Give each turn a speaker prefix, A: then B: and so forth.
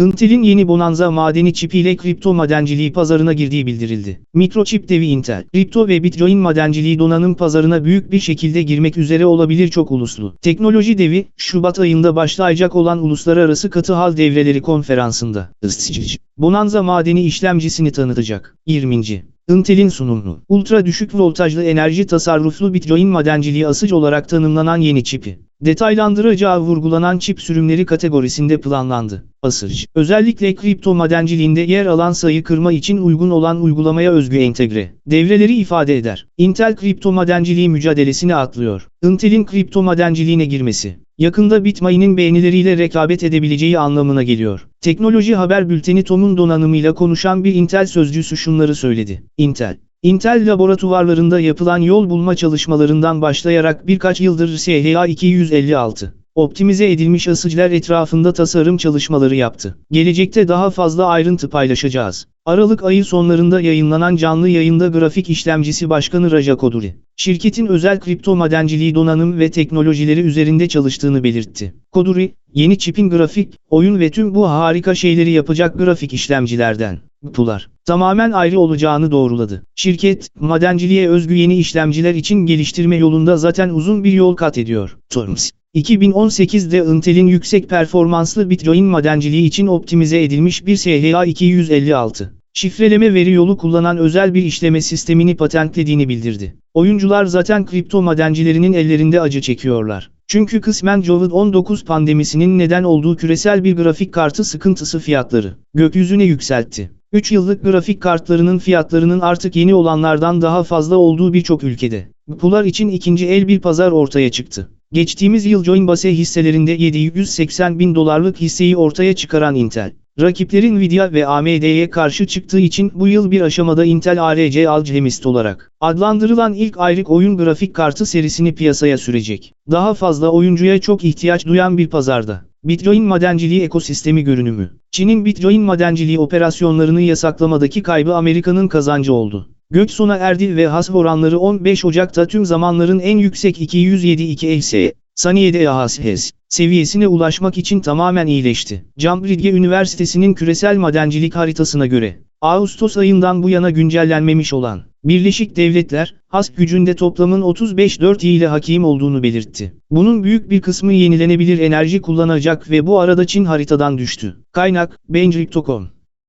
A: Intel'in yeni Bonanza madeni çipiyle kripto madenciliği pazarına girdiği bildirildi. Mikroçip devi Intel, kripto ve Bitcoin madenciliği donanım pazarına büyük bir şekilde girmek üzere olabilir çok uluslu. Teknoloji devi, Şubat ayında başlayacak olan Uluslararası Katı Hal Devreleri Konferansı'nda, Bonanza madeni işlemcisini tanıtacak. 20. Intel'in sunumlu, ultra düşük voltajlı enerji tasarruflu Bitcoin madenciliği asıc olarak tanımlanan yeni çipi, detaylandıracağı vurgulanan çip sürümleri kategorisinde planlandı. Asıc, özellikle kripto madenciliğinde yer alan sayı kırma için uygun olan uygulamaya özgü entegre, devreleri ifade eder. Intel kripto madenciliği mücadelesine atlıyor. Intel'in kripto madenciliğine girmesi, yakında Bitmain'in beğenileriyle rekabet edebileceği anlamına geliyor. Teknoloji Haber Bülteni Tom'un donanımıyla konuşan bir Intel sözcüsü şunları söyledi. Intel, Intel laboratuvarlarında yapılan yol bulma çalışmalarından başlayarak birkaç yıldır SHA 256 optimize edilmiş asıcılar etrafında tasarım çalışmaları yaptı. Gelecekte daha fazla ayrıntı paylaşacağız. Aralık ayı sonlarında yayınlanan canlı yayında grafik işlemcisi başkanı Raja Koduri, şirketin özel kripto madenciliği donanım ve teknolojileri üzerinde çalıştığını belirtti. Koduri, yeni çipin grafik, oyun ve tüm bu harika şeyleri yapacak grafik işlemcilerden, GPU'lar, tamamen ayrı olacağını doğruladı. Şirket, madenciliğe özgü yeni işlemciler için geliştirme yolunda zaten uzun bir yol kat ediyor. Terms 2018'de Intel'in yüksek performanslı Bitcoin madenciliği için optimize edilmiş bir SHA 256 şifreleme veri yolu kullanan özel bir işleme sistemini patentlediğini bildirdi. Oyuncular zaten kripto madencilerinin ellerinde acı çekiyorlar. Çünkü kısmen Covid-19 pandemisinin neden olduğu küresel bir grafik kartı sıkıntısı fiyatları gökyüzüne yükseltti. 3 yıllık grafik kartlarının fiyatlarının artık yeni olanlardan daha fazla olduğu birçok ülkede. Pular için ikinci el bir pazar ortaya çıktı. Geçtiğimiz yıl Coinbase hisselerinde 780 bin dolarlık hisseyi ortaya çıkaran Intel, rakiplerin Nvidia ve AMD'ye karşı çıktığı için bu yıl bir aşamada Intel ARC Alchemist olarak adlandırılan ilk ayrık oyun grafik kartı serisini piyasaya sürecek. Daha fazla oyuncuya çok ihtiyaç duyan bir pazarda. Bitcoin madenciliği ekosistemi görünümü. Çin'in Bitcoin madenciliği operasyonlarını yasaklamadaki kaybı Amerika'nın kazancı oldu. Gök sona erdi ve has oranları 15 Ocak'ta tüm zamanların en yüksek 207 ES, saniyede AHS seviyesine ulaşmak için tamamen iyileşti. Cambridge Üniversitesi'nin küresel madencilik haritasına göre, Ağustos ayından bu yana güncellenmemiş olan, Birleşik Devletler, has gücünde toplamın 35-4 ile hakim olduğunu belirtti. Bunun büyük bir kısmı yenilenebilir enerji kullanacak ve bu arada Çin haritadan düştü. Kaynak, Benjik.com